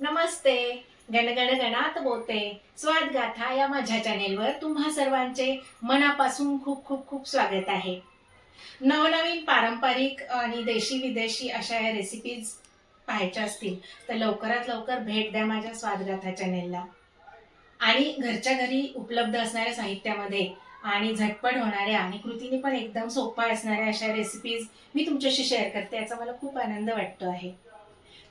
नमस्ते. गणगण गणात बोते. स्वाद गाथा या माझ्या चॅनेलवर तुम्हा सर्वांचे मनापासून खूप खूप खूप स्वागत आहे. नवनवीन पारंपरिक आणि देशी विदेशी अशा या रेसिपीज पाहायच्या असतील तर लवकरात लवकर भेट द्या माझ्या स्वादगाथा चॅनेलला आणि घरच्या घरी उपलब्ध असणाऱ्या साहित्यामध्ये आणि झटपट होणाऱ्या आणि कृतीने पण एकदम सोप्या असणाऱ्या अशा रेसिपीज मी तुमच्याशी शेअर करते याचा मला खूप आनंद वाटतो आहे.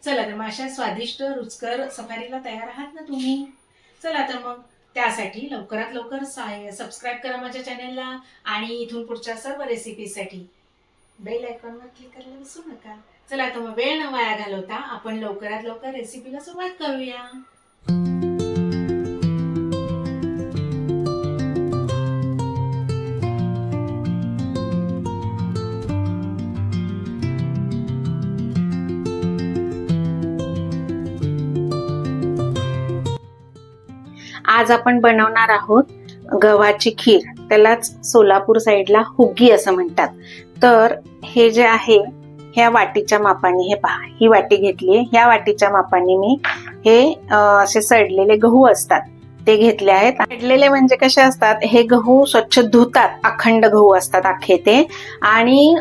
चला तर मग अशा स्वादिष्ट रुचकर सफारीला तयार आहात ना तुम्ही? चला तर मग त्यासाठी लवकरात लवकर सबस्क्राईब करा माझ्या चॅनेलला आणि इथून पुढच्या सर्व रेसिपीसाठी बेल आयकॉनवर क्लिक करायला विसरू नका. चला तर मग वेळ न वाया घालवता आपण लवकरात लवकर रेसिपीला सुरुवात करूया. आज आपण बनवणार आहोत गव्हाची खीर. त्यालाच सोलापूर साईडला हुग्गी असं म्हणतात. तर हे जे आहे ह्या वाटीच्या मापाने हे पहा ही वाटी घेतली आहे. ह्या वाटीच्या मापाने मी हे असे सडलेले गहू असतात ते घेतले आहेत. सडलेले म्हणजे कसे असतात हे गहू स्वच्छ धुतात अखंड गहू असतात अख्खे ते. आणि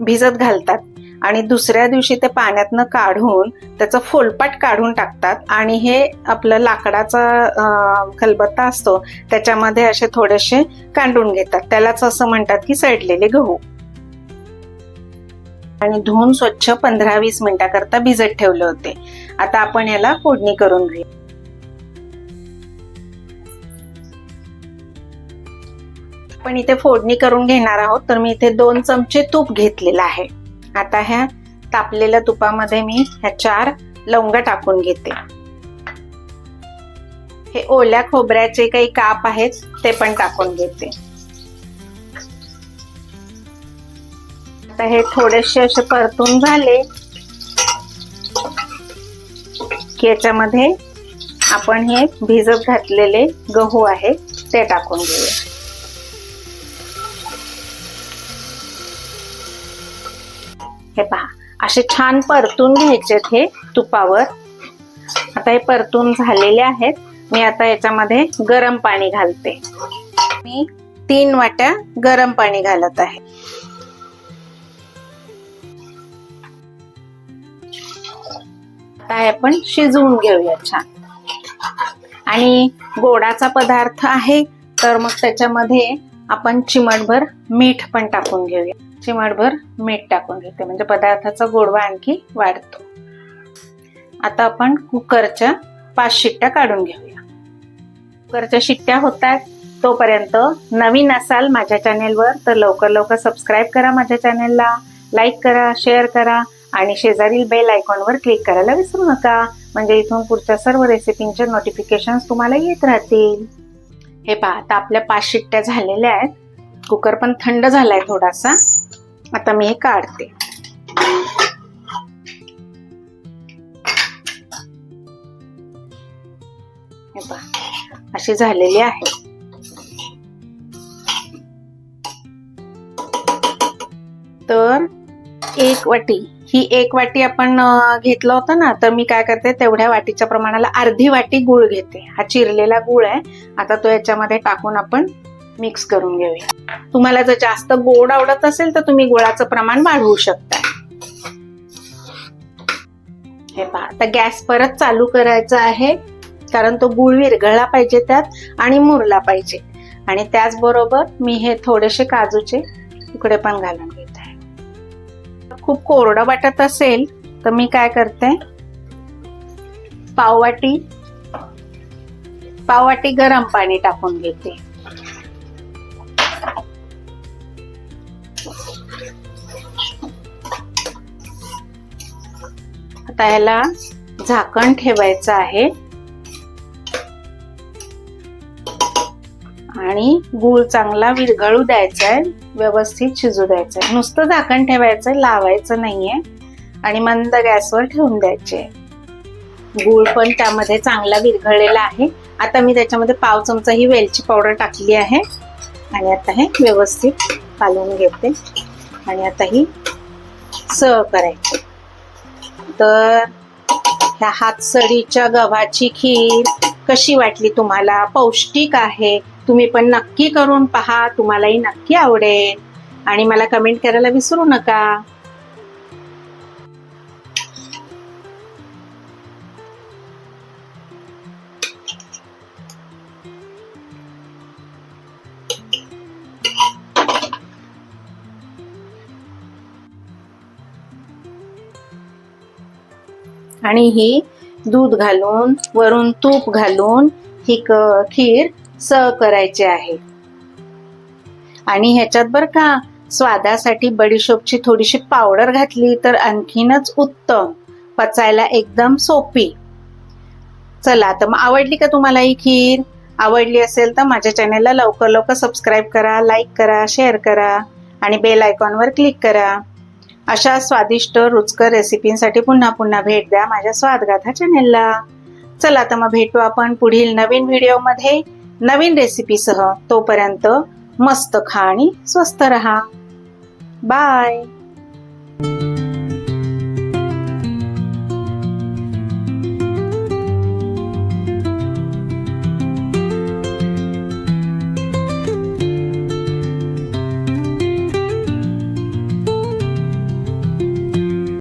भिजत घालतात. आणि दुसऱ्या दिवशी ते पाण्यातनं काढून त्याचं फोलपाट काढून टाकतात. आणि हे आपलं लाकडाचा खलबत्ता असतो त्याच्यामध्ये असे थोडेसे कांडून घेतात. त्यालाच असं म्हणतात की सडलेले गहू. आणि धुवून स्वच्छ पंधरा वीस मिनिटाकरता भिजत ठेवले होते. आता आपण याला फोडणी करून घेऊ. आपण इथे फोडणी करून घेणार आहोत तर मी इथे दोन चमचे तूप घेतलेलं आहे. आता ह्या तापलेल्या तुपामध्ये मी ह्या चार लवंग टाकून घेते. हे ओल्या खोबऱ्याचे काही काप आहेत ते पण टाकून घेते. आता हे थोडेसे असे परतून झाले की याच्यामध्ये आपण हे भिजत घातलेले गहू आहे ते टाकून घेऊया. हे पहा. असे छान परतून घ्यायचेत हे तुपावर. आता हे परतून झालेले आहेत. मी आता याच्यामध्ये गरम पाणी घालते. मी तीन वाट्या गरम पाणी घालत आहे. आता हे आपण शिजवून घेऊया छान. आणि गोडाचा पदार्थ आहे तर मग त्याच्यामध्ये आपण चिमटभर मीठ पण टाकून घेऊया. चिमटभर मीठ टाकून घेते. म्हणजे पदार्थाचा गोडवा आणखी वाढतो. आता आपण कुकरच्या पाच शिट्ट्या काढून घेऊया. कुकरच्या शिट्ट्या होतात तोपर्यंत नवीन असाल माझ्या चॅनेलवर तर लवकर लवकर सबस्क्राईब करा माझ्या चॅनेलला लाईक करा शेअर करा आणि शेजारील बेल आयकॉनवर क्लिक करायला विसरू नका. म्हणजे इथून पुढच्या सर्व रेसिपींचे नोटिफिकेशन तुम्हाला येत राहतील. हे पहा आता आपल्या पाच शिट्ट्या झालेल्या आहेत. कुकर पण थंड झालाय थोडासा. आता मी हे काढते. अशी झालेली आहे. तर एक वाटी ही एक वाटी आपण घेतलं होतं ना तर मी काय करते तेवढ्या वाटीच्या प्रमाणाला अर्धी वाटी गुळ घेते. हा चिरलेला गुळ आहे. आता तो याच्यामध्ये टाकून आपण मिक्स करून घेऊया तुम्हाला जर जास्त गोड आवडत असेल तर तुम्ही गुळाचं प्रमाण वाढवू शकता हे पहा आता गॅस परत चालू करायचा आहे. कारण तो गुळ विरघळला पाहिजे त्यात आणि मुरला पाहिजे. आणि त्याचबरोबर मी हे थोडेसे काजूचे तुकडे पण घालून घेत. आहे खूप कोरडं वाटत असेल तर मी काय करते? पाववाटी पाववाटी गरम पाणी टाकून घेते. आता याला झाकण ठेवायचं आहे. आणि गूळ चांगला विरघळू द्यायचा आहे व्यवस्थित शिजू द्यायचं आहे. नुसतं झाकण ठेवायचं लावायचं नाहीये. आणि मंद गॅसवर ठेवून द्यायचे. गूळ पण त्यामध्ये चांगला विरघळलेला आहे. आता मी त्याच्यामध्ये पाव चमचा ही वेलची पावडर टाकली आहे. आणि आता हे व्यवस्थित कालवून घेते. आणि आता ही सर्व करायची. तर ह्या हातसडीच्या गव्हाची खीर कशी वाटली तुम्हाला? पौष्टिक आहे. तुम्ही पण नक्की करून पहा. तुम्हालाही नक्की आवडेल. आणि मला कमेंट करायला विसरू नका. आणि ही दूध घालून वरून तूप घालून ही क- खीर सर्व करायची आहे. आणि ह्याच्यात बर का स्वादासाठी बडीशोपची थोडीशी पावडर घातली तर आणखीनच उत्तम पचायला एकदम सोपी. चला तर मग आवडली का तुम्हाला ही खीर? आवडली असेल तर माझ्या चॅनेलला लवकर लवकर सबस्क्राईब करा लाईक करा शेअर करा आणि बेल आयकॉनवर क्लिक करा. अशा स्वादिष्ट रुचकर रेसिपींसाठी पुन्हा पुन्हा भेट द्या माझ्या स्वादगाथा चॅनेलला चला तर मग भेटू आपण पुढील नवीन व्हिडिओमध्ये नवीन रेसिपीसह तोपर्यंत मस्त खा आणि स्वस्त रहा. बाय